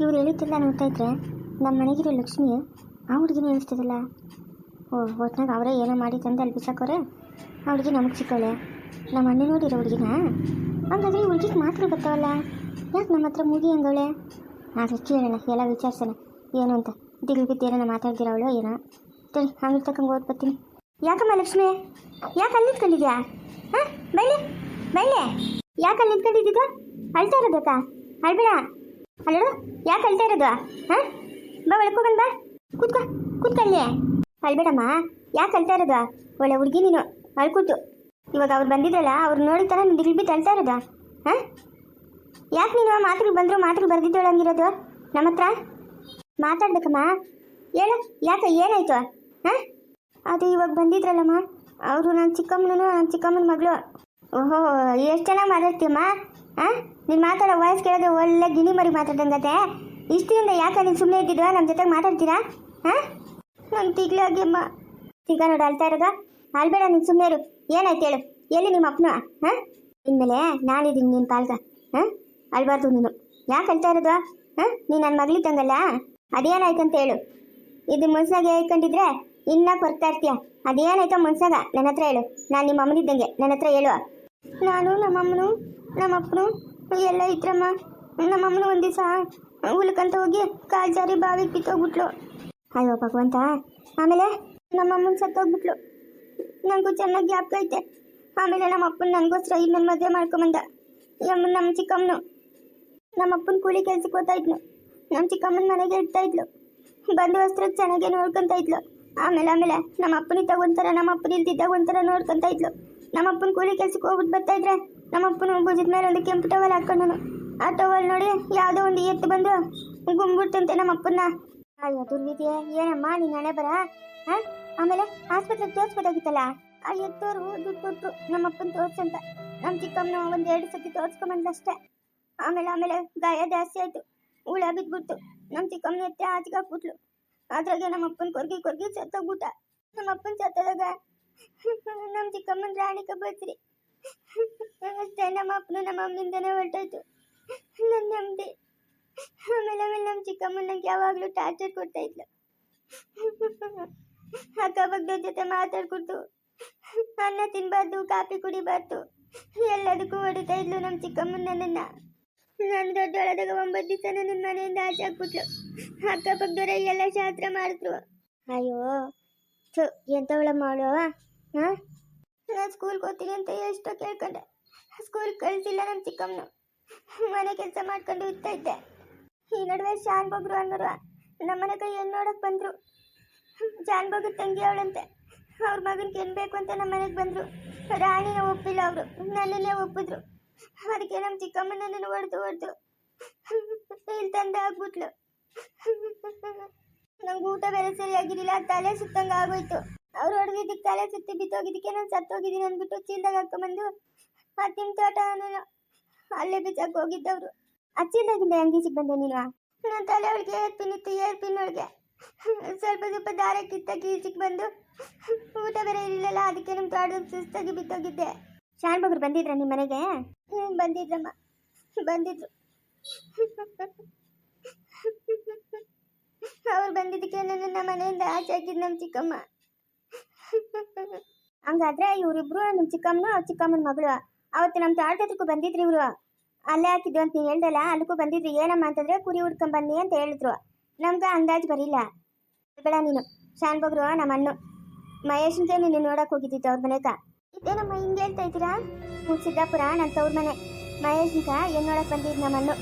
ಇವ್ರು ಹೇಳಿದ್ದೆಲ್ಲ ನೋಡ್ತಾ ಇದ್ರೆ ನಮ್ಮ ಮನೆಗಿರೋ ಲಕ್ಷ್ಮಿ ಆ ಹುಡುಗಿನ ಅನಿಸ್ತದಲ್ಲ ಓ ಒಟ್ನಾಗ ಅವರೇ ಏನೋ ಮಾಡಿ ತಂದೆ ಅಲ್ಲಿ ಬಿಸಾಕೋರೆ. ಆ ಹುಡುಗಿ ನಮಗೆ ಸಿಕ್ಕವಳೆ ನಮ್ಮ ಅಣ್ಣ ನೋಡಿರೋ ಹುಡುಗಿನ? ಹಂಗಾದ್ರೆ ಹುಡುಗಿಗೆ ಮಾತ್ರ ಬರ್ತಾವಲ್ಲ ಯಾಕೆ ನಮ್ಮ ಹತ್ರ ಮುಗಿ ಹಂಗವಳೆ ಆದ್ರೆ ಕೇಳೋಣ ಎಲ್ಲ ವಿಚಾರಿಸೋಣ ಏನು ಅಂತ? ದಿಗ್ಲು ಬಿದ್ದು ಏನೋ ಮಾತಾಡ್ದಿರವಳು ಏನೋ? ಸರಿ ಹಂಗೆ ತಕ್ಕಂಗೆ ಓದ್ ಬರ್ತೀನಿ. ಯಾಕಮ್ಮ ಲಕ್ಷ್ಮಿ? ಯಾಕೆ ಅಲ್ಲಿ ನಿಂತ್ಕೊಂಡಿದ್ಯಾ? ಹಾಂ? ಬೈಲೆ? ಬೈಲೆ? ಯಾಕೆ ಅಲ್ಲಿ ನಿಂತ್ಕೊಂಡಿದ್ದಿದ್ದು? ಅಳ್ತಾ ಇರೋದಕ್ಕ? ಅಳ್ಬೇಡ. ಅಲ್ಲೋ ಯಾಕೆ ಅಳ್ತಾ ಇರೋದು? ಹಾಂ? ಬಾ ಒಳಗೆ ಬಾ. ಕೂತ್ಕೋ ಕೂತ್ಕೊಳ್ಳಿ ಅಳ್ಬೇಡಮ್ಮ ಯಾಕೆ ಅಳ್ತಾ ಇರೋದು? ಒಳ್ಳೆ ಹುಡುಗಿ ನೀನು ಅಳ್ಕೂತು ಇವಾಗ ಅವ್ರು ಬಂದಿದ್ರಲ್ಲ, ಅವ್ರು ನೋಡಿದ ಥರ ನಿಮ್ಮ ಬಿದ್ದು ಅಳ್ತಾ ಇರೋದು. ಹಾಂ? ಯಾಕೆ ನೀನು ಮಾತುಗಳು ಬಂದರು, ಮಾತುಗಳು ಬರ್ದಿದ್ದೋಳು ಹಂಗಿರೋದು? ನಮ್ಮ ಹತ್ರ? ಮಾತಾಡ್ಬೇಕಮ್ಮ. ಹೇಳು, ಯಾಕೆ, ಏನಾಯ್ತು? ಹಾಂ? ಅದು ಇವಾಗ ಬಂದಿದ್ರಲ್ಲಮ್ಮ, ಅವರು ನನ್ನ ಚಿಕ್ಕಮ್ಮನೂ ನನ್ನ ಚಿಕ್ಕಮ್ಮನ ಮಗಳು. ಓಹೋ, ಎಷ್ಟು ಚೆನ್ನಾಗಿ ಮಾತಾಡ್ತೀಯಮ್ಮ? ಹಾಂ ನೀನು ಮಾತಾಡೋ ವಾಯ್ಸ್ ಕೇಳಿದ್ರೆ ಒಳ್ಳೆ ಗಿಣಿ ಮರಿ ಮಾತಾಡ್ದಂಗತ್ತೆ. ಇಷ್ಟಿಂದ ಯಾಕೆ ನೀನು ಸುಮ್ಮನೆ ಇದ್ದಿದ್ದು ನಮ್ಮ ಜೊತೆಗೆ ಮಾತಾಡ್ತೀರಾ? ಹಾಂ ನನ್ನ ತಿಗ್ಲಾಗಿಮ್ಮ ತಿಗ ನೋಡಿ, ಅಳ್ತಾ ಇರೋದು. ಅಲ್ಬೇಡ ನೀನು ಸುಮ್ಮನೆ ಇರು. ಏನಾಯ್ತು ಹೇಳು? ಎಲ್ಲಿ ನಿಮ್ಮ ಅಪ್ಪನ? ಹಾಂ ಇನ್ಮೇಲೆ ನಾನಿದ್ದೀನಿ ನಿನ್ನ ಪಾಲ್ಗ. ಹಾಂ ಅಳ್ಬಾರ್ದು ನೀನು. ಯಾಕೆ ಅಳ್ತಾ ಇರೋದು? ಹಾಂ ನೀನು ನನ್ನ ಮಗಳಿದ್ದಂಗಲ್ಲ? ಅದೇನಾಯ್ತು ಅಂತ ಹೇಳು. ಇದು ಮನ್ಸಾಗೆ ಹೇಳ್ಕೊಂಡಿದ್ರೆ ಇನ್ನ ಕೊರ್ತಾ ಇರ್ತೀಯ. ಅದೇನಾಯ್ತು ಮನ್ಸಾಗ ನನ್ನ ಹತ್ರ ಹೇಳು. ನಾನು ನಿಮ್ಮ ಅಮ್ಮನಿದ್ದಂಗೆ. ನನ್ನ ಹತ್ರ ಹೇಳು. ನಾನು ನಮ್ಮಮ್ಮನು ನಮ್ಮಪ್ಪನು ಎಲ್ಲ ಇದ್ರಮ್ಮ. ನಮ್ಮಮ್ಮನು ಒಂದು ದಿವಸ ಹುಲ್ಕಂತ ಹೋಗಿ ಕಾಲು ಜಾರಿ ಬಾವಿಗೆ ಬಿತ್ತೋಗ್ಬಿಟ್ಲು ಅಯ್ಯೋ ಭಗವಂತ. ಆಮೇಲೆ ನಮ್ಮಮ್ಮನ ಸತ್ತೋಗ್ಬಿಟ್ಲು. ನನಗೂ ಚೆನ್ನಾಗಿ ಜ್ಞಾಪಕ ಐತೆ. ಆಮೇಲೆ ನಮ್ಮ ಅಪ್ಪನ ನನಗೋಸ್ಕರ ಇನ್ನೊಂದು ಮದುವೆ ಮಾಡ್ಕೊಂಬಂದ. ಯಮ್ಮ ನಮ್ಮ ಚಿಕ್ಕಮ್ಮನು. ನಮ್ಮ ಅಪ್ಪನ ಕೂಲಿ ಕೆಲ್ಸಕ್ಕೆ ಹೋಗ್ತಾ ಇದ್ನು ನಮ್ಮ ಚಿಕ್ಕಮ್ಮನ ಮನೆಗೆ ಇಡ್ತಾ ಇದ್ಲು. ಬಂದು ವಸ್ತ್ರ ಚೆನ್ನಾಗೆ ನೋಡ್ಕೊಂತ ಇದ್ಲು. ಆಮೇಲೆ ಆಮೇಲೆ ನಮ್ಮ ಅಪ್ಪನಿದ್ದಾಗ ಒಂಥರ ನಮ್ಮ ಅಪ್ಪನ ಇಲ್ದಿದ್ದಾಗ ಒಂಥರ ನೋಡ್ಕೊಂತ ಇದ್ಲು. ನಮ್ಮ ಅಪ್ಪನ ಕೂಲಿ ಕೆಲ್ಸಕ್ಕೆ ಹೋಗ್ಬಿಟ್ಟು ಬರ್ತಾ ಇದ್ರೆ ನಮ್ಮ ಅಪ್ಪನ ಭುಜದ ಮೇಲೆ ಒಂದು ಕೆಂಪು ಟವಲ್ ಹಾಕೊಂಡನು ಆ ಟವಲ್ ನೋಡಿ ಯಾವುದೋ ಒಂದು ಎತ್ತು ಬಂದು ಗುಂಬಿಡ್ತಂತೆ ನಮ್ಮ ಅಪ್ಪನ ಅಯ್ಯೋ ದುರ್ವಿದ್ಯೆ ಏನಮ್ಮ ನೀನು ಹಣೆ ಬರ? ಹಾಂ? ಆಮೇಲೆ ಆಸ್ಪತ್ರೆಗೆ ತೋರಿಸ್ಬೋದಾಗಿತ್ತಲ್ಲ ಆ ಎತ್ತೋರು ದುಡ್ಡು ಕೊಟ್ಟರು ನಮ್ಮ ಅಪ್ಪನ ತೋರ್ಸಂತ. ನಮ್ಮ ಚಿಕ್ಕಮ್ಮನ ಒಂದು ಎರಡು ಸತಿ ತೋರಿಸ್ಕೊಂಬಂದಷ್ಟೇ ಆಮೇಲೆ ಆಮೇಲೆ ಗಾಯ ಜಾಸ್ತಿ ಆಯ್ತು. ಹುಳ ಬಿದ್ಬಿಡ್ತು. ನಮ್ಮ ಚಿಕ್ಕಮ್ಮನ ಎತ್ತೆ ಆಚೆಗೆ ಹಾಕ್ಬಿಟ್ಲು. ಅದ್ರಾಗೆ ನಮ್ಮ ಅಪ್ಪನ ಕೊರ್ಗಿ ಕೊರ್ಗಿ ಸತ್ತೋಗ್ಬಿಟ್ಟ. ನಮ್ಮ ಅಪ್ಪನ ಸತ್ತದಾಗ ನಮ್ಮ ಚಿಕ್ಕಮ್ಮನ ರಾಣಿ ಅಷ್ಟೇ ನಮ್ಮ ಅಪ್ಪನ ನಮ್ಮ ಅಮ್ಮನಿಂದನೇ ಹೊರಟೋಯ್ತು. ನನ್ನ ನೆಮ್ಮದಿ. ಆಮೇಲೆ ಆಮೇಲೆ ನಮ್ಮ ಚಿಕ್ಕಮ್ಮನಂಗೆ ಯಾವಾಗಲೂ ಟಾರ್ಚರ್ ಕೊಡ್ತಾ ಇದ್ಲು. ಅಕ್ಕಪಕ್ಕದವ್ರ ಜೊತೆ ಮಾತಾಡ್ಕೊಡ್ತು. ಅನ್ನ ತಿನ್ಬಾರ್ದು, ಕಾಫಿ ಕುಡಿಬಾರ್ದು, ಎಲ್ಲದಕ್ಕೂ ಹೊಡಿತಾ ಇದ್ಲು ನಮ್ಮ ಚಿಕ್ಕಮ್ಮನ ನನ್ನನ್ನು. ನಾನು ದೊಡ್ಡೊಳದಾಗ ಒಂಬತ್ತು ದಿವಸ ನನ್ನ ಮನೆಯಿಂದ ಆಚೆ ಹಾಕ್ಬಿಟ್ಲು. ಅಕ್ಕಪಕ್ಕದವರ ಎಲ್ಲ ಶಾಸ್ತ್ರ ಮಾಡಿದ್ರು. ಅಯ್ಯೋ ಸೊ ಎಂಥವಳಮ್ಮ ಅವಳು ಹಾಂ ನಾನು ಸ್ಕೂಲ್ಗೆ ಹೋಗ್ತೀನಿ ಅಂತ ಎಷ್ಟೋ ಕೇಳ್ಕೊಂಡೆ. ಸ್ಕೂಲ್ ಕಳಿಸಿಲ್ಲ ನಮ್ಮ ಚಿಕ್ಕಮ್ಮನು. ಮನೆ ಕೆಲಸ ಮಾಡ್ಕೊಂಡು ಇರ್ತಾ ಇದ್ದೆ. ಈ ನಡುವೆ ಶಾನ್ ಬಗ್ರು ಅನ್ನೋರು ನಮ್ಮನೆ ಕೈ ಏನು ನೋಡಕ್ ಬಂದ್ರು. ಜಾನ್ ಬಗ್ರ ತಂಗಿ ಅವಳಂತೆ. ಅವ್ರ ಮಗನ್ ಏನು ಬೇಕು ಅಂತ ನಮ್ಮ ಮನೆಗೆ ಬಂದ್ರು. ರಾಣಿನ ಒಪ್ಪಿಲ್ಲ ಅವರು. ನನ್ನನ್ನೇ ಒಪ್ಪಿದ್ರು. ಅದಕ್ಕೆ ನಮ್ಮ ಚಿಕ್ಕಮ್ಮನನ್ನು ಹೊಡೆದು ಹೊಡೆದು ಇಲ್ಲಿ ತಂದೆ ಆಗ್ಬಿಟ್ಲು ನಂಗೆ ಊಟ ಬೇರೆ ಸರಿಯಾಗಿರಲಿಲ್ಲ. ತಲೆ ಸುತ್ತಂಗೆ ಆಗೋಯ್ತು. ಅವ್ರು ಹೊಡೆದಿದ್ದಕ್ಕೆ ತಲೆ ಸುತ್ತಿ ಬಿತ್ತೋಗಿದ್ದಕ್ಕೆ ನಾನು ಸತ್ತೋಗಿದ್ದೀನಿ ಅಂದ್ಬಿಟ್ಟು ಚೀಲ್ದಾಗ ಹಾಕೊಂಬಂದು ತಿನ್ ತೋಟ ಅಲ್ಲೇ ಬಿಚ್ಚಕ್ಕೆ ಹೋಗಿದ್ದವ್ರು. ಆ ಚೀಲ್ದಾಗಿಂದ ಹೆಂಗೆ ಬಂದೆ ನೀನು? ನನ್ನ ತಲೆ ಒಳಗೆ ಏರ್ ಪಿನ್ ಇತ್ತು ಏರ್ ಪಿನ್ ಸ್ವಲ್ಪ ಸ್ವಲ್ಪ ದಾರ ಕಿತ್ತ ಈಚೆಗೆ ಬಂದು ಊಟ ಬೇರೆ ಇರಲಿಲ್ಲ ಅದಕ್ಕೆ ನಿಮ್ಮ ತೋಟದ ಸುಸ್ತಾಗಿ ಬಿತ್ತೋಗಿದ್ದೆ ಶಾನ್ ಬಗ್ರು ಬಂದಿದ್ರ ನಿಮ್ಮ ಮನೆಗೆ? ಹ್ಞೂ, ಬಂದಿದ್ರಮ್ಮ. ಬಂದಿದ್ರು. ಅವ್ರು ಬಂದಿದ್ದಕ್ಕೆ ನನ್ನ ಮನೆಯಿಂದ ಆಚೆ ಹಾಕಿದ್ ನಮ್ಮ ಚಿಕ್ಕಮ್ಮ. ಹಂಗಾದ್ರೆ ಇವರಿಬ್ರು ನಮ್ಮ ಚಿಕ್ಕಮ್ಮನ ಚಿಕ್ಕಮ್ಮನ ಮಗಳು. ಅವತ್ತು ನಮ್ಮ ತಾಳ್ಕತ್ರಕ್ಕೂ ಬಂದಿದ್ರು ಇವರು. ಅಲ್ಲೇ ಹಾಕಿದ್ದು ಅಂತ ನೀನು ಹೇಳ್ದಲ್ಲ, ಅಲ್ಲಿಗೂ ಬಂದಿದ್ರು. ಏನಮ್ಮ ಅಂತಂದ್ರೆ ಕುರಿ ಹುಡ್ಕೊಂಡ್ ಬನ್ನಿ ಅಂತ ಹೇಳಿದ್ರು. ನಮ್ಗೆ ಅಂದಾಜು ಬರಿಲ್ಲ. ಬೇಡ ನೀನು. ಶಾನ್ ಬಗ್ರು, ನಮ್ಮ ಅಣ್ಣು. ಮಹೇಶ್ಗೆ ನೀನು ನೋಡಕ್ ಹೋಗಿದ್ದಿತ್ತು ಅವ್ರ ಮನೆಗ. ಇದೇನಮ್ಮ ಹಿಂಗೆ ಹೇಳ್ತಾ ಇದ್ದೀರಾ? ಸಿದ್ದಾಪುರ ನನ್ನ ತವ್ರ ಮನೆ. ಮಹೇಶ್ಗ ಏನ್ ನೋಡಕ್ ಬಂದಿದ್ ನಮ್ಮ ಅಣ್ಣು?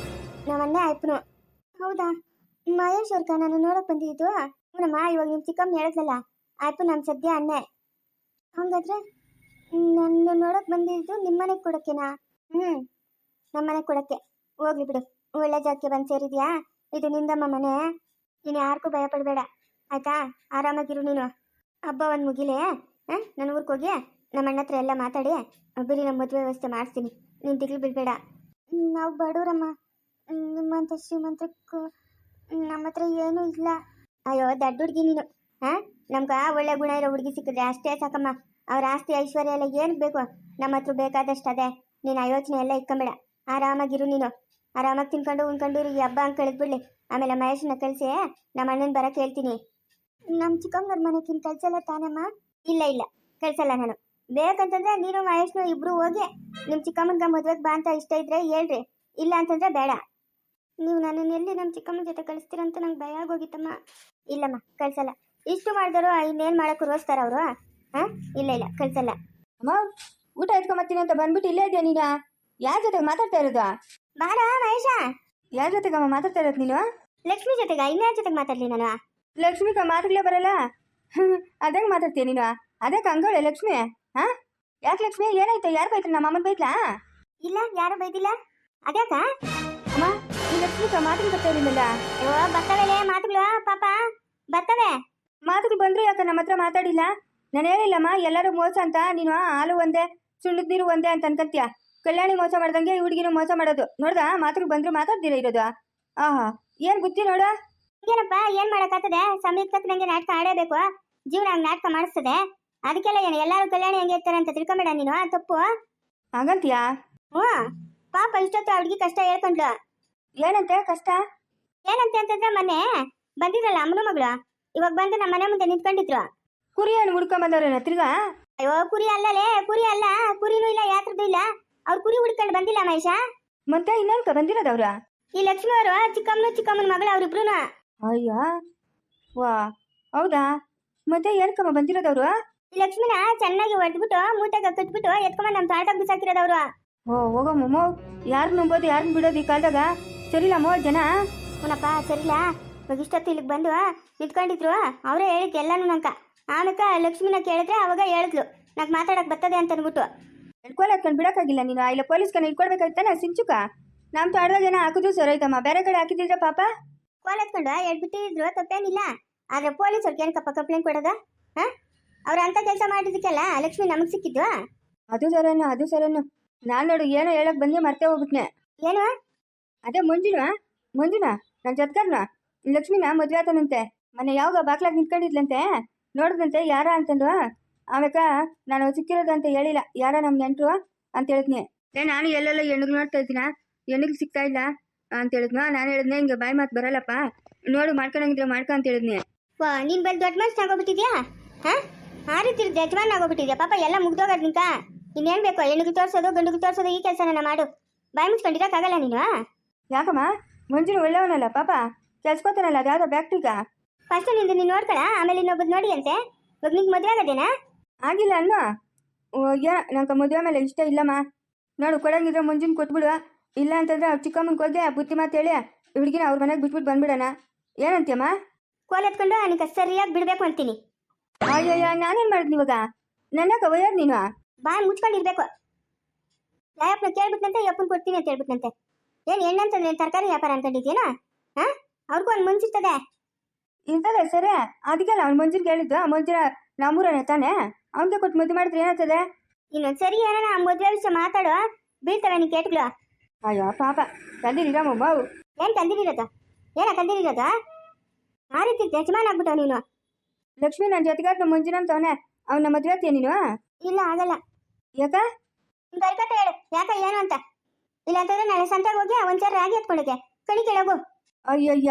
ನಮ್ಮ ಅಣ್ಣ ಹೌದಾ? ಮಹೇಶ್ ಅವ್ರಕ ನಾನು ನೋಡಕ್ ಬಂದಿದ್ದು? ಹ್ಞೂನಮ್ಮ, ಇವಾಗ ನಿಮ್ಮ ಚಿಕ್ಕಮ್ಮ ಹೇಳಿದ್ಲಲ್ಲ ಆಯ್ಪು ನಮ್ಮ ಸದ್ಯ ಅಣ್ಣೆ. ಹಂಗಾದ್ರೆ? ನನ್ನ ನೋಡಕ್ ಬಂದಿದ್ದು ನಿಮ್ಮ ಮನೆಗೆ ಕೊಡಕ್ಕೆನಾ ಹ್ಞೂ ನಮ್ಮ ಮನೆಗೆ ಕೊಡಕ್ಕೆ ಹೋಗ್ಲಿ ಬಿಡು. ಒಳ್ಳೆ ಜಾಗಕ್ಕೆ ಬಂದು ಸೇರಿದ್ಯಾ? ಇದು ನಿಂದಮ್ಮ ಮನೆ. ನೀನು ಯಾರಿಗೂ ಭಯ ಪಡಬೇಡ. ಆಯ್ತಾ? ಆರಾಮಾಗಿರು ನೀನು. ಹಬ್ಬ ಒಂದು ಮುಗಿಲೇ? ಹಾಂ ನನ್ನ ಊರಿಗೆ ಹೋಗಿ ನಮ್ಮ ಅಣ್ಣ ಹತ್ರ ಎಲ್ಲ ಮಾತಾಡಿ ಬಿರಿ ನಮ್ಮ ಮದುವೆ ವ್ಯವಸ್ಥೆ ಮಾಡ್ತೀನಿ ನೀನು ತಿಳಿ ಬಿಡಬೇಡ. ನಾವು ಬಡವ್ರಮ್ಮ ನಿಮ್ಮಂತ ಶ್ರೀಮಂತಕ್ಕೂ ನಮ್ಮ ಹತ್ರ ಏನೂ ಇಲ್ಲ. ಅಯ್ಯೋ, ದಡ್ಡ ಹುಡುಗಿ ನೀನು. ಹಾಂ? ನಮ್ಗೆ ಒಳ್ಳೆ ಗುಣ ಇರೋ ಹುಡುಗಿ ಸಿಕ್ಕಿದ್ರೆ ಅಷ್ಟೇ ಸಾಕಮ್ಮ. ಅವ್ರ ಆಸ್ತಿ, ಐಶ್ವರ್ಯ ಎಲ್ಲ ಏನು ಬೇಕು? ನಮ್ಮ ಹತ್ರ ಬೇಕಾದಷ್ಟು ಅದೇ ನೀನು ಆ ಯೋಚನೆ ಎಲ್ಲ ಇಟ್ಕೊಂಬೇಡ. ಆರಾಮಾಗಿರು ನೀನು. ಆರಾಮಾಗಿ ತಿನ್ಕೊಂಡು ಉಣ್ಕೊಂಡು ಈ ಹಬ್ಬ ಅಂತ ಕಳೆದ್ಬಿಡ್ಲಿ ಆಮೇಲೆ ಮಹೇಶನ ಕಳಿಸಿ ನಮ್ಮ ಅಣ್ಣನ ಬರಕ್ಕೆ ಹೇಳ್ತೀನಿ. ನಮ್ಮ ಚಿಕ್ಕಮ್ಮನ ಮನೆಗಿನ್ ಕಳ್ಸಲ್ಲ ತಾನಮ್ಮ? ಇಲ್ಲ ಇಲ್ಲ. ಕಳ್ಸಲ್ಲ ನಾನು. ಬೇಕಂತಂದ್ರೆ ನೀನು ಮಹೇಶ್ನು ಇಬ್ರು ಹೋಗಿ ನಿಮ್ಮ ಚಿಕ್ಕಮ್ಮನ್ಗ ಮದ್ವೆಗೆ ಬಾ ಅಂತ ಇಷ್ಟ ಇದ್ರೆ ಹೇಳ್ರಿ. ಇಲ್ಲ ಅಂತಂದ್ರೆ ಬೇಡ. ನೀವು ನನ್ನನ್ನು ಎಲ್ಲಿ ನಮ್ಮ ಚಿಕ್ಕಮ್ಮನ ಜೊತೆ ಕಳಿಸ್ತೀರಂತ ನಂಗೆ ಭಯ ಆಗೋಗಿತ್ತಮ್ಮ. ಇಲ್ಲಮ್ಮ, ಕಳ್ಸಲ್ಲ. ಇಷ್ಟು ಮಾಡಿದ್ರು ಇನ್ನೇನ್ ಮಾಡಕ್ಕೆ ರೋಸ್ತಾರ ಅವರು? ಹಾಂ? ಇಲ್ಲ ಇಲ್ಲ ಕಳ್ಸಲ್ಲ. ಅಮ್ಮ ಊಟ ಎತ್ಕೊಂಬತ್ತೀನಿ ಅಂತ ಬಂದ್ಬಿಟ್ಟು ಇಲ್ಲೇ ಇದೆಯಾ ನೀನು? ಯಾರ ಜೊತೆಗೆ ಮಾತಾಡ್ತಾ ಇರೋದು? ಬಾರ ಮಹೇಶ? ಯಾರ ಜೊತೆಗಮ್ಮ ಮಾತಾಡ್ತಾ ಇರೋದು ನೀನು? ಲಕ್ಷ್ಮಿ ಜೊತೆಗ? ಇನ್ಯಾರ ಜೊತೆಗೆ ಮಾತಾಡ್ಲಿ ನಾನು? ಲಕ್ಷ್ಮಿಕ ಮಾತಾಡ್ಲೇ ಬರಲ್ಲ? ಅದಾಗ ಮಾತಾಡ್ತೀಯ ನೀನು? ಅದಕ್ಕೆ ಹಂಗೋಳೆ ಲಕ್ಷ್ಮಿ ಹಾ? ಯಾಕೆ ಲಕ್ಷ್ಮಿ? ಏನಾಯ್ತು? ಯಾರು ಬೈತಾರೆ ನಮ್ಮ ಅಮ್ಮನ ಬೈತ್ಲಾ ಇಲ್ಲ ಯಾರು ಬೈದಿಲ್ಲ. ಅದ್ಯಾಕ? ಅಮ್ಮ ಈ ಲಕ್ಷ್ಮಿಕ ಮಾತುಗಳು ಬರ್ತಾ ಇರಲಿಲ್ಲ ಓ ಬರ್ತವೆಲೆ ಮಾತುಗಳು ಪಾಪ. ಬರ್ತವೆ. ಮಾತುಗಳು ಬಂದ್ರೆ ಯಾಕೆ ನಮ್ಮ ಹತ್ರ ಮಾತಾಡಿಲ್ಲ? ನಾನು ಹೇಳಿಲ್ಲಮ್ಮ ಎಲ್ಲರೂ ಮೋಸ ಅಂತ. ನೀನು ಹಾಲು ಒಂದೇ ಸುಣ್ಣದ ನೀರು ಒಂದೇ ಅಂತ ಅನ್ಕತ್ಯ ಕಲ್ಯಾಣಿ ಮೋಸ ಮಾಡ್ದಂಗೆ ಹುಡುಗಿನೂ ಮೋಸ ಮಾಡೋದು. ನೋಡ್ದ ಮಾತುಗಳು ಬಂದ್ರು ಮಾತಾಡ್ದಿರ ಇರೋದು. ಆಹಾ ಏನ್ ಬುದ್ಧಿ ನೋಡ. ಏನಪ್ಪ ಏನ್ ಮಾಡಕ್ಕಾಗ್ತದೆ? ಸಮಯಕ್ಕೆ ತಕ್ಕನಂಗೆ ನಾಟಕ ಆಡೇಬೇಕು. ಜೀವನ ಹಂಗ್ ನಾಟಕ ಮಾಡಿಸ್ತದೆ. ಅದಕ್ಕೆಲ್ಲ ಏನು ಎಲ್ಲಾರು ಕಲ್ಯಾಣಿ ಹೆಂಗೆ ಇರ್ತಾರೆ ಅಂತ ತಿಳ್ಕೊಂಬೇಡ ನೀನು ತಪ್ಪು. ಹಾಗಂತೀಯ? ಹ್ಞೂ. ಪಾಪ ಇಷ್ಟೊತ್ತು ಅವ್ಳಿಗೆ ಕಷ್ಟ ಹೇಳ್ಕೊಂಡ್ಲು ಏನಂತೆ ಕಷ್ಟ? ಏನಂತೆ ಅಂತಂದ್ರೆ ಮೊನ್ನೆ ಬಂದಿದ್ರಲ್ಲ ಅಮ್ಮನ ಮಗಳು? ಇವಾಗ ಬಂದು ನಮ್ಮ ಮನೆ ಮುಂದೆ ನಿಂತ್ಕೊಂಡಿದ್ರು. ಕುರಿ ಏನು ಹುಡ್ಕೊಂಬಂದವ್ರೇನ ತಿರ್ಗಾ? ಅಯ್ಯೋ ಕುರಿ ಅಲ್ಲಲೇ ಕುರಿ ಅಲ್ಲ ಕುರಿನೂ ಇಲ್ಲ ಯಾತ್ರದ್ದು ಇಲ್ಲ. ಅವ್ರು ಕುರಿ ಹುಡ್ಕೊಂಡು ಬಂದಿಲ್ಲ ಮಹೇಶ. ಮತ್ತೆ ಇನ್ನೊಂದ್ಕ ಬಂದಿರೋದವ್ರ ಈ ಲಕ್ಷ್ಮಿ ಅವರು ಚಿಕ್ಕಮ್ಮನ ಚಿಕ್ಕಮ್ಮನ ಮಗಳ ಅವ್ರಿಬ್ರು ಅಯ್ಯೋ ವಾ ಹೌದಾ? ಮತ್ತೆ ಏನಕ್ಕಮ್ಮ ಬಂದಿರೋದವ್ರು ಈ ಲಕ್ಷ್ಮಿನ ಚೆನ್ನಾಗಿ ಹೊಡೆದ್ಬಿಟ್ಟು ಮೂಟೆಗೆ ಕಟ್ಬಿಟ್ಟು ಎತ್ಕೊಂಡ್ ನಮ್ಮ ತಾಟಾಗ ಬಿಸಾಕಿರೋದವ್ರು ಓ ಹೋಗೋ ಮೊಮ್ಮ ಯಾರು ನಂಬೋದು ಯಾರನ್ನ ಬಿಡೋದು ಈ ಕಾಲದಾಗ? ಸರಿಲಮ್ಮ ಜನ? ಅವನಪ್ಪ ಸರಿಲ್ಲ ಇಷ್ಟೊತ್ತು ಇಲ್ಲಿಗೆ ಬಂದು ನಿಂತ್ಕೊಂಡಿದ್ರು. ಅವರೇ ಹೇಳಿದ್ದು ಎಲ್ಲನೂ ನಂಕ. ಆಮೇಕ ಲಕ್ಷ್ಮಿನ ಕೇಳಿದ್ರೆ ಅವಾಗ ಹೇಳಿದ್ಲು. ನಂಗೆ ಮಾತಾಡಕ್ ಬರ್ತದೆ ಅಂತ ಅಂದ್ಬಿಟ್ಟು ಎಡ್ಕೊಲ್ ಹಾಕೊಂಡು ಬಿಡಕ್ಕಾಗಿಲ್ಲ ನೀನು. ಇಲ್ಲ ಪೊಲೀಸ್ಕನ ಇಟ್ಕೊಡ್ಬೇಕಾಯ್ತಾನ ಸಿಂಚುಕ? ನಮ್ಮ ತೋಟದಾಗ ಏನೋ ಹಾಕಿದ್ರು ಸರೋಯ್ತಮ್ಮ ಬೇರೆ ಕಡೆ ಹಾಕಿದ್ರೆ ಪಾಪ? ಕೋಲ್ ಎತ್ಕೊಂಡು ಹೇಳ್ಬಿಟ್ಟಿದ್ರು ತಪ್ಪೇನಿಲ್ಲ. ಆದ್ರೆ ಪೊಲೀಸ್ ಅವ್ರಿಗೆ ಏನಕ್ಕಪ್ಪ ಕಂಪ್ಲೇಂಟ್ ಕೊಡೋದ? ಹಾಂ? ಅವ್ರು ಅಂತ ಕೆಲಸ ಮಾಡಿದಕ್ಕೆಲ್ಲ ಲಕ್ಷ್ಮಿ ನಮಗೆ ಸಿಕ್ಕಿದ್ವ? ಅದು ಸರೇನು ಅದು ಸರೇನು. ನಾನು ನೋಡು ಏನೋ ಹೇಳಕ್ ಬಂದೆ ಮರ್ತೇ ಹೋಗ್ಬಿಟ್ನೆ. ಏನು? ಅದೇ ಮುಂಜುನ? ಮುಂಜುನ? ನನ್ನ ಜೊತ್ಕರ್ನ? ಲಕ್ಷ್ಮಿನ ಮದ್ವೆ ಆತನಂತೆ. ಮನೆ ಯಾವಾಗ ಬಾಕ್ಲಾಗ ನಿಂತ್ಕೊಂಡಿದ್ಲಂತೆ? ನೋಡಿದಂತೆ ಯಾರ ಅಂತಂದು? ಆಮೇಕ ನಾನು ಸಿಕ್ಕಿರೋದು ಅಂತ ಹೇಳಿಲ್ಲ. ಯಾರ ನಮ್ಮ ನೆಂಟ್ರು ಅಂತ ಹೇಳಿದ್ನಿ. ಏ ನಾನು ಎಲ್ಲೆಲ್ಲ ಹೆಣ್ಣಿಗೆ ನೋಡ್ತಾ ಇದ್ದೀನ? ಹೆಣ್ಣಿಗೆ ಸಿಗ್ತಾ ಇಲ್ಲ ಅಂತ ಹೇಳಿದ್ನ? ನಾನು ಹೇಳಿದ್ನೆ ಹಿಂಗೆ ಬಾಯಿ ಮಾತು ಬರಲ್ಲಪ್ಪ. ನೋಡು ಮಾಡ್ಕೊಂಡಂಗಿದ್ರೆ ಮಾಡ್ಕೊ ಅಂತ ಹೇಳಿದ್ನಿ. ವಾ ನೀನ್ ಬಂದು ದೊಡ್ಡ ಮನಸ್ಸು ಆಗೋಗ್ಬಿಟ್ಟಿದ್ಯಾ ಹಾ? ಆ ರೀತಿ ಯಜಮಾನ್ ಆಗೋಗ್ಬಿಟ್ಟಿದ್ಯಾ? ಪಾಪ ಎಲ್ಲ ಮುಗ್ದೋಗದ್ ನಿಂಕ ಇನ್ನೇನ್ ಬೇಕು ಹೆಣ್ಣಿಗೆ ತೋರ್ಸೋದು ಗಂಡಿಗೆ ತೋರ್ಸೋದು ಈ ಕೆಲಸನ ಮಾಡು. ಬಾಯಿ ಮುಚ್ಕೊಂಡಿರಕ್ಕಾಗಲ್ಲ ನೀನು ಯಾಕಮ್ಮ? ಮುಂಜಾನೆ ಒಳ್ಳೆಯವನಲ್ಲ ಪಾಪ. ಕೆಲ್ಸ್ಕೊತಾನಲ್ಲ ಅದು ಯಾವುದೋ ಬ್ಯಾಕ್ಟ್ರಿಗ ಫಸ್ಟ್ ನಿಂದು ನೀನು ನೋಡ್ಕೊಳ? ಆಮೇಲೆ ಇನ್ನೊಬ್ಬದ್ ನೋಡಿ ಅಂತೆ ಇವಾಗ ನಿಂಗೆ ಮದುವೆ ಆಗೋದೇನಾ? ಆಗಿಲ್ಲ ಅನ್ನೋ ಓ ಯಾ ನಂಗೆ ಮದುವೆ ಮೇಲೆ ಇಷ್ಟ ಇಲ್ಲಮ್ಮ. ನೋಡು ಕೊಡಂಗಿದ್ರೆ ಮುಂಜಿನ ಕೊಟ್ಬಿಡು ಇಲ್ಲ ಅಂತಂದ್ರೆ ಅವ್ರ ಚಿಕ್ಕಮ್ಮನಿಗೆ ಹೋಗಿ ಬುದ್ಧಿ ಮಾತು ಹೇಳಿ ಹುಡುಗಿನ ಅವ್ರ ಮನೆಗೆ ಬಿಟ್ಬಿಟ್ಟು ಬಂದ್ಬಿಡೋಣ. ಏನಂತೀಯಮ್ಮ? ಕೋಲ್ ಎತ್ಕೊಂಡು ನನಗೆ ಸರಿಯಾಗಿ ಬಿಡಬೇಕು ಅಂತೀನಿ. ಅಯ್ಯಯ್ಯ ನಾನೇನು ಮಾಡಿದ್ನಿ ಇವಾಗ? ನನ್ನ ಒಯ್ಯೋದು ನೀನು? ಬಾಯಿ ಮುಚ್ಕೊಂಡಿರ್ಬೇಕು. ಯಾಯಪ್ಪನ ಕೇಳ್ಬಿಟ್ನಂತೆ ಯಪ್ಪನ್ ಕೊಡ್ತೀನಿ ಅಂತ ಹೇಳ್ಬಿಟ್ನಂತೆ. ಏನ್ ಹೆಣ್ಣಂತಂದ್ರೆ ತರಕಾರಿ ವ್ಯಾಪಾರ ಅನ್ಕೊಂಡಿದ್ಯೇನಾ ಹಾ? ಅವ್ರಿಗೂ ಒಂದು ಮುನ್ಸಿರ್ತದೆ ಇರ್ತದೆ ಸರಿ. ಅದಕ್ಕೆಲ್ಲ ಅವ್ನು ಮಂಜಿನ ಹೇಳಿದ್ದು ಮಂಜೂರ ನಮ್ಮೂರನೇ ತಾನೆ? ಅವನಿಗೆ ಕೊಟ್ಟು ಮದುವೆ ಮಾಡಿದ್ರೆ ಏನಾಗ್ತದೆ? ಇನ್ನೊಂದು ಸರಿ ಏನಾರ ಆ ಮದ್ವೆ ವಿಷಯ ಮಾತಾಡು ಬೀಳ್ತವೆ ನೀ ಕೇಟ್ಗಳು. ಅಯ್ಯೋ ಪಾಪ. ತಂದಿರಿರಮ್ಮ ಬಾವು. ಏನ್ ತಂದಿರಿರೋದು ಏನ ತಂದಿರಿರೋದು ಆ ರೀತಿ ಯಜಮಾನ್ ಆಗ್ಬಿಟ್ಟವ ನೀನು. ಲಕ್ಷ್ಮಿ ನನ್ನ ಜೊತೆಗಾರ ನಮ್ಮ ಅಂತವನೆ ಅವನ ಮದುವೆ ಆಗ್ತೀಯ ನೀನು? ಇಲ್ಲ ಆಗಲ್ಲ. ಯಾಕ? ನಿಮ್ಮ ಬರ್ಕತ್ತ ಹೇಳು. ಯಾಕ ಏನು ಅಂತ? ಇಲ್ಲ ಅಂತಂದ್ರೆ ನಾಳೆ ಸಂತೆಗೆ ಹೋಗಿ ಒಂದ್ಸರಿ ರಾಗಿ ಎತ್ಕೊಂಡೋಗೆ ಕಣಿ ಕೇಳೋಗು ಅಯ್ಯಯ್ಯ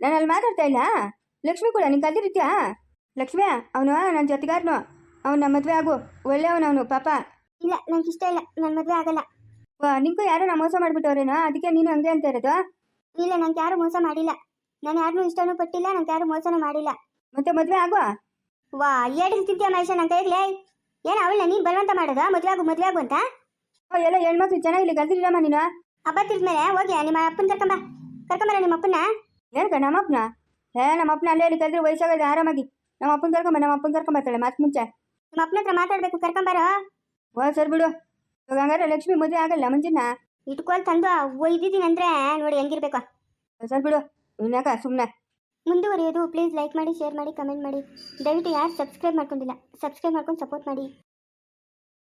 ನಾನು ಅಲ್ಲಿ ಮಾತಾಡ್ತಾ ಇಲ್ಲ? ಲಕ್ಷ್ಮಿ ಕೂಡ ನೀನು ಕಲ್ತಿರ್ತೀಯಾ ಲಕ್ಷ್ಮಿ ಅವನು ನನ್ನ ಜೊತೆಗಾರನು. ಅವನ ಮದುವೆ ಆಗು. ಒಳ್ಳೆಯವನು ಅವನು ಪಾಪ. ಇಲ್ಲ ನಂಗೆ ಇಷ್ಟ ಇಲ್ಲ. ನನ್ನ ಮದುವೆ ಆಗಲ್ಲ. ನಿಂಗೂ ಯಾರೋ ನಾ ಮೋಸ ಮಾಡಿಬಿಟ್ಟವ್ರೇನೋ? ಅದಕ್ಕೆ ನೀನು ಹಂಗೆ ಅಂತ ಇರೋದು? ಇಲ್ಲ ನಂಗೆ ಯಾರು ಮೋಸ ಮಾಡಿಲ್ಲ. ನಾನು ಯಾರನ್ನೂ ಇಷ್ಟನೂ ಪಟ್ಟಿಲ್ಲ ನಂಗೆ ಯಾರು ಮೋಸನೂ ಮಾಡಿಲ್ಲ. ಮತ್ತೆ ಮದುವೆ ಆಗುವ? ವಾ ಸ್ಥಿತಿಯ ಮಹೇಶ ನನ್ನ ಕೈಗ್ಲೇ ಏನು ಅವಳನ್ನ ನೀನು ಬಲವಂತ ಮಾಡೋದಾ? ಮದುವೆ ಆಗು ಮದುವೆ ಆಗು ಅಂತ? ಎಲ್ಲ ಹೆಣ್ಮಕ್ಳು ಚೆನ್ನಾಗಿಲ್ಲ ಕಲ್ತಿರಮ್ಮ ನೀನು. ಹಬ್ಬ ಮೇಲೆ ಹೋಗಿ ನಿಮ್ಮ ಅಪ್ಪನ ಕರ್ಕೊಂಬ ಕರ್ಕೊಂಬರ ನಿಮ್ಮ ಅಪ್ಪನ? ಏನಕ್ಕ ನಮ್ಮಪ್ಪನ ಏ ನಮ್ಮಪ್ಪನ ಅಲ್ಲೇ ಇಲ್ಲಿ ಕಲ್ದ್ರೆ ವಯಸ್ಸಾಗದೆ ಆರಾಮಾಗಿ. ನಮ್ಮ ಅಪ್ಪನ ಕರ್ಕೊಂಬ ನಮ್ಮ ಅಪ್ಪನ ಕರ್ಕೊಂಬರ್ತಾಳೆ ಮತ್ತೆ ಮುಂಚೆ. ನಿಮ್ಮ ಅಪ್ಪನ ಹತ್ರ ಮಾತಾಡ್ಬೇಕು ಕರ್ಕೊಂಬಾರೋ? ಓ ಸರ್ ಬಿಡು. ಇವಾಗ ಹಂಗಾರೆ ಲಕ್ಷ್ಮಿ ಮದುವೆ ಆಗಲ್ಲ ಮುಂಚಿನ ಇಟ್ಕೊಳ್ ತಂದು ಒಯ್ದಿದ್ದೀನಿ ಅಂದ್ರೆ ನೋಡಿ ಹೆಂಗಿರ್ಬೇಕು. ಸರ್ ಬಿಡು. ಇನ್ಯಾಕ ಸುಮ್ಮನೆ ಮುಂದುವರಿಯೋದು ಪ್ಲೀಸ್ ಲೈಕ್ ಮಾಡಿ ಶೇರ್ ಮಾಡಿ ಕಮೆಂಟ್ ಮಾಡಿ. ದಯವಿಟ್ಟು ಯಾರು ಸಬ್ಸ್ಕ್ರೈಬ್ ಮಾಡ್ಕೊಂಡಿಲ್ಲ ಸಬ್ಸ್ಕ್ರೈಬ್ ಮಾಡ್ಕೊಂಡು ಸಪೋರ್ಟ್ ಮಾಡಿ.